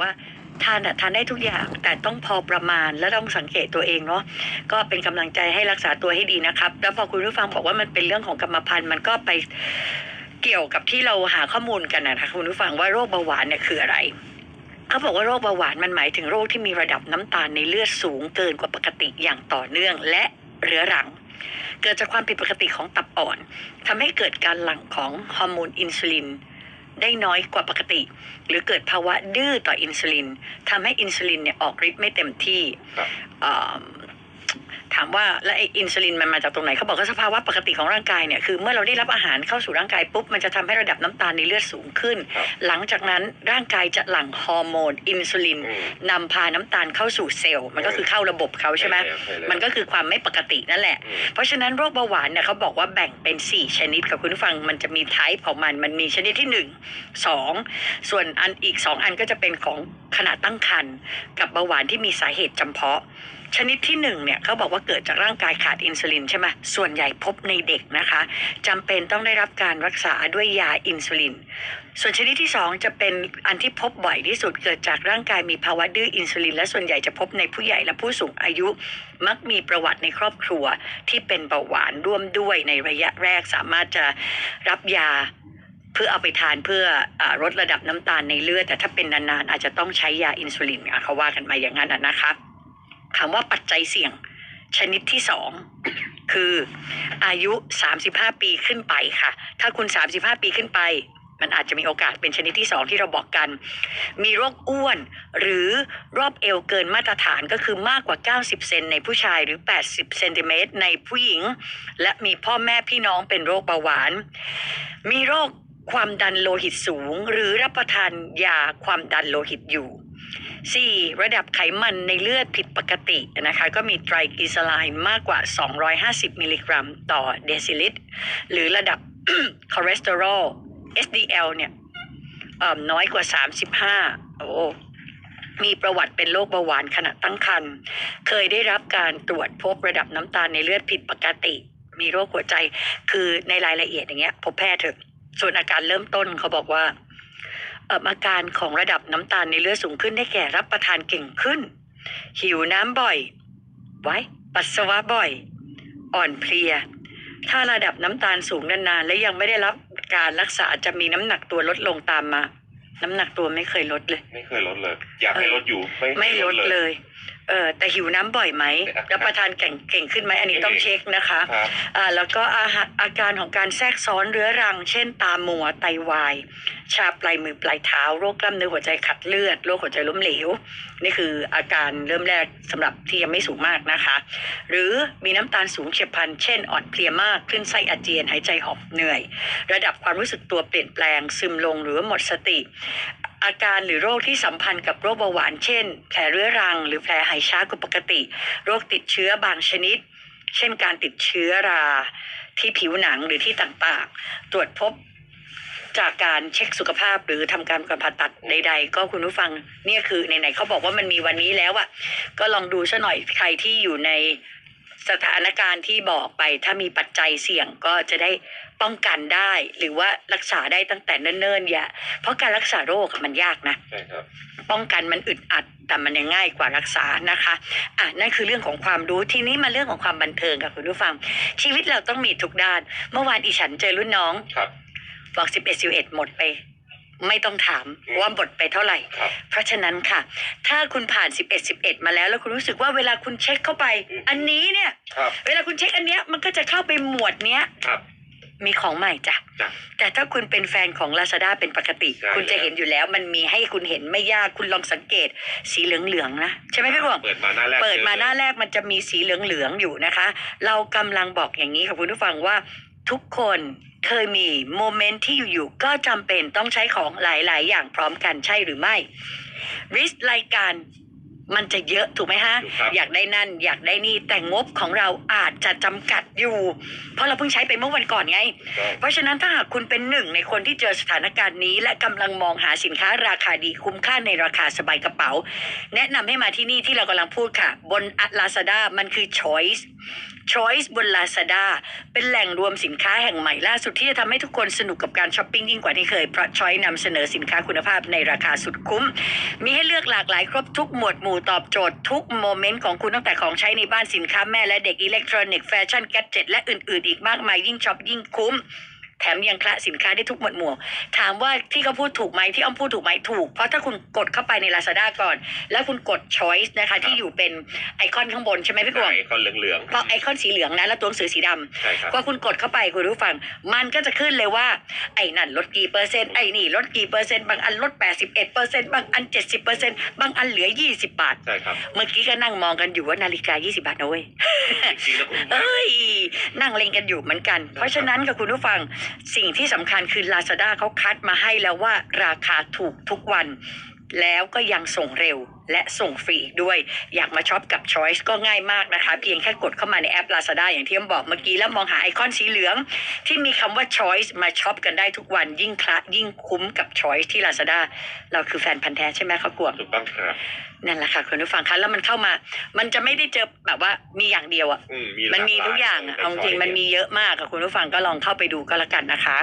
ว่าทานอะทานได้ทุกอย่างแต่ต้องพอประมาณและต้องสังเกตตัวเองเนาะก็เป็นกำลังใจให้รักษาตัวให้ดีนะครับ แล้วพอคุณผู้ฟังบอกว่ามันเป็นเรื่องของกรรมพันธุ์มันก็ไปเกี่ยวกับที่เราหาข้อมูลกันนะคะคุณผู้ฟังว่าโรคเบาหวานเนี่ยคืออะไรเขาบอกว่าโรคเบาหวานมันหมายถึงโรคที่มีระดับน้ำตาลในเลือดสูงเกินกว่าปกติอย่างต่อเนื่องและเรื้อรัง เกิดจากความผิดปกติของตับอ่อนทำให้เกิดการหลั่งของฮอร์โมนอินซูลิน ได้น้อยกว่าปกติ หรือเกิดภาวะดื้อต่ออินซูลินทำให้อินซูลินเนี่ยออกฤทธิ์ไม่เต็มที่ครับเอ่อ ถามว่าแล้วไอ้อินซูลินมันมาจากตรงไหนเขาบอกว่าสภาวะปกติของร่างกายเนี่ยคือเมื่อเราได้รับอาหารเข้าสู่ร่างกายปุ๊บมันจะทำให้ระดับน้ำตาลในเลือดสูงขึ้นครับหลังจากนั้นร่างกายจะหลั่งฮอร์โมนอินซูลินอืมนำพาน้ำตาลเข้าสู่เซลล์มันก็คือเข้าระบบเขาใช่ไหมใช่แล้วใช่แล้วมันก็คือความไม่ปกตินั่นแหละอืมเพราะฉะนั้นโรคเบาหวานเนี่ยเขาบอกว่าแบ่งเป็น 4 ชนิดกับคุณผู้ฟังมันจะมีไทป์ของมันมันมีชนิดที่ 1 2 ส่วนอันอีก 2 อันก็จะเป็นของขณะตั้งครรภ์กับเบาหวานที่มีสาเหตุจำเพาะ ชนิดที่1เนี่ยเขาบอกว่าเกิดจากร่างกายขาดอินซูลินใช่ไหมส่วนใหญ่พบในเด็กนะคะจำเป็นต้องได้รับการรักษาด้วยยาอินซูลิน ส่วนชนิดที่ 2 จะเป็นอันที่พบบ่อยที่สุดเกิดจากร่างกายมีภาวะดื้ออินซูลิน และส่วนใหญ่จะพบในผู้ใหญ่และผู้สูงอายุ มักมีประวัติในครอบครัวที่เป็นเบาหวานร่วมด้วยในระยะแรกสามารถจะรับยาเพื่อเอาไปทานเพื่ออลดระดับน้ำตาลในเลือดแต่ถ้าเป็นนานๆอาจจะต้องใช้ยาอินซูลินอะเขาว่ากันมาอย่างนั้นนะคะ คำว่าปัจจัยเสี่ยง ชนิดที่สองคืออายุ 35 ปีขึ้นไปค่ะ ถ้าคุณ 35 ปีขึ้นไป มันอาจจะมีโอกาสเป็นชนิดที่สองที่เราบอกกัน มีโรคอ้วนหรือรอบเอวเกินมาตรฐานก็คือมากกว่า 90 เซนในผู้ชายหรือ 80 เซนติเมตรในผู้หญิง และมีพ่อแม่พี่น้องเป็นโรคเบาหวาน มีโรคความดันโลหิตสูง หรือรับประทานยาความดันโลหิตอยู่ 4. ระดับไขมันในเลือดผิดปกตินะคะก็มีไตรกลีเซอไรด์มากกว่า 250 มิลลิกรัม ต่อเดซิลิตร หรือระดับคอเลสเตอรอล SDL เนี่ยน้อยกว่า 35 โอ้มีประวัติเป็นโรคเบาหวานขณะตั้งครรภ์ เคยได้รับการตรวจพบระดับน้ำตาลในเลือดผิดปกติ มีโรคหัวใจ คือในรายละเอียดอย่างเงี้ยพบแพทย์เถอะ ส่วนอาการเริ่มต้นเขาบอกว่า อ่ออาการของระดับน้ำตาลในเลือดสูงขึ้นได้แก่รับประทานเก่งขึ้น หิวน้ำบ่อย ไว้ ปัสสาวะบ่อย อ่อนเพลีย ถ้าระดับน้ำตาลสูงนานๆ และยังไม่ได้รับการรักษาจะมีน้ำหนักตัวลดลงตามมา น้ำหนักตัวไม่เคยลดเลย ไม่เคยลดเลย อยากให้ลดอยู่ ไม่ไม่ลดเลย เออแต่หิวน้ำบ่อยไหมครับรับประทานเก่งเก่งขึ้นไหมอันนี้ต้องเช็คนะคะครับอ่าแล้วก็อาหารอาการของการแทรกซ้อนเรื้อรัง เช่น ตามัวไตวาย ชาปลายมือปลายเท้า โรคกล้ามเนื้อหัวใจขัดเลือด โรคหัวใจล้มเหลว นี่คืออาการเริ่มแรกสำหรับที่ยังไม่สูงมากนะคะ หรือมีน้ำตาลสูงเฉียบพลัน เช่น อ่อนเพลียมากคลื่นไส้อาเจียนหายใจหอบเหนื่อย ระดับความรู้สึกตัวเปลี่ยนแปลงซึมลงหรือว่าหมดสติ อาการหรือโรคที่สัมพันธ์กับโรคเบาหวาน เช่น แผลเรื้อรัง หรือแผลหายช้ากว่าปกติ โรคติดเชื้อบางชนิด เช่นการติดเชื้อราที่ผิวหนังหรือที่ต่างๆ ตรวจพบจากการเช็คสุขภาพหรือทำการการผ่าตัดใด ๆ ก็คุณผู้ฟังเนี่ยคือไหนๆเขาบอกว่ามันมีวันนี้แล้วอะก็ลองดูซะหน่อยใครที่อยู่ใน สถานการณ์ที่บอกไปถ้ามีปัจจัยเสี่ยงก็จะได้ป้องกันได้ หรือว่ารักษาได้ตั้งแต่เนิ่นๆอย่าเพราะการรักษาโรคอะมันยากนะใช่ครับป้องกันมันอึดอัดแต่มันยังง่ายกว่ารักษานะคะอะนั่นคือเรื่องของความรู้ทีนี้มาเรื่องของความบันเทิงค่ะคุณผู้ฟัง ชีวิตเราต้องมีทุกด้าน เมื่อวานอีฉันเจอรุ่นน้องครับบอกสิบเอ็ดสิบเอ็ดหมดไป ไม่ต้องถามว่าหมดไปเท่าไหร่ครับเพราะฉะนั้นค่ะ ถ้าคุณผ่านสิบเอ็ดสิบเอ็ดมาแล้ว แล้วคุณรู้สึกว่าเวลาคุณเช็คเข้าไปอืมอันนี้เนี่ยครับเวลาคุณเช็คอันเนี้ยมันก็จะเข้าไปหมวดเนี้ยครับมีของใหม่จ้ะจ้ะ แต่ถ้าคุณเป็นแฟนของ Lazada เป็นปกติใช่คุณจะแล้วเห็นอยู่แล้ว มันมีให้คุณเห็นไม่ยากคุณลองสังเกต สีเหลืองๆนะ ใช่ไหมพี่บวงเปิดมาหน้าแรกเปิดมาหน้าจอเลยแรกมันจะมีสีเหลืองๆอยู่นะคะ เรากำลังบอกอย่างนี้ค่ะคุณผู้ฟังว่าทุกคน เคยมีโมเมนต์ที่อยู่ๆก็จำเป็นต้องใช้ของหลาย ๆ อย่างพร้อมกันใช่หรือไม่ริสรายการมันจะเยอะถูกไหมฮะถูกครับอยากได้นั่น อยากได้นี่แต่งบของเราอาจจะจำกัดอยู่ เพราะเราเพิ่งใช้ไปเมื่อวันก่อนไงถูกต้องเพราะฉะนั้นถ้าหากคุณเป็นหนึ่งในคนที่เจอสถานการณ์นี้ และกำลังมองหาสินค้าราคาดีคุ้มค่าในราคาสบายกระเป๋า แนะนำให้มาที่นี่ที่เรากำลังพูดค่ะ บน Lazada มันคือ Choice Choice บน Lazada เป็นแหล่งรวมสินค้าแห่งใหม่ล่าสุดที่จะทำให้ทุกคนสนุกกับการช้อปปิ้งยิ่งกว่าที่เคย เพราะ Choice นำเสนอสินค้าคุณภาพในราคาสุดคุ้ม มีให้เลือกหลากหลายครบทุกหมวดหมู่ตอบโจทย์ทุกโมเมนต์ของคุณตั้งแต่ของใช้ในบ้านสินค้าแม่และเด็กอิเล็กทรอนิกส์แฟชั่นแกดเจ็ตและอื่นๆ อีกมากมายยิ่งช็อปยิ่งคุ้ม แถมยังคละสินค้าได้ทุกหมวดหมู่ ถามว่าที่เขาพูดถูกไหมที่อ้อมพูดถูกไหมถูก เพราะถ้าคุณกดเข้าไปใน Lazada ก่อน แล้วคุณกด Choice นะคะ ที่อยู่เป็นไอคอนข้างบนใช่ไหมพี่กวงไอ้ก้อนเหลืองเพราะไอคอนสีเหลืองนะแล้วตัวหนังสือสีดำๆใช่ครับพอคุณกดเข้าไปคุณผู้ฟัง มันก็จะขึ้นเลยว่าไอ้นั่นลดกี่เปอร์เซ็นต์ไอ้นี่ลดกี่เปอร์เซ็นต์บางอันลด 81เปอร์เซ็นต์บางอัน 70เปอร์เซ็นต์บางอันเหลือ 20 บาทใช่ครับเมื่อกี้ก็นั่งมองกันอยู่ว่านาฬิกา 20 บาทนะเว้ยจริงๆนะคุณเอ้ยนั่งเล็งกันอยู่เหมือนกัน เพราะฉะนั้นกับคุณผู้ฟังสิ่งที่สำคัญคือ Lazada เขาคัดมาให้แล้วว่าราคาถูกทุกวัน แล้วก็ยังส่งเร็ว และส่งฟรีอีกด้วย อยากมาช็อปกับ Choice ก็ง่ายมากนะคะ เพียงแค่กดเข้ามาในแอป Lazada อย่างที่อ้อมบอกเมื่อกี้แล้วมองหาไอคอนสีเหลือง ที่มีคำว่า Choice มาช็อปกันได้ทุกวันยิ่งคละยิ่งคุ้มกับ Choice ที่ Lazada เราคือแฟนพันธ์แท้ใช่ไหมเขากวงถูกต้องครับนั่นแหละค่ะคุณผู้ฟังคะแล้วมันเข้ามา มันจะไม่ได้เจอแบบว่ามีอย่างเดียวอะอืมันมีหลทุกอย่างอะหลเอาจริงๆมันมีเยอะมากอะคุณผู้ฟังก็ลองเข้าไปดูก็แล้วกันนะคะ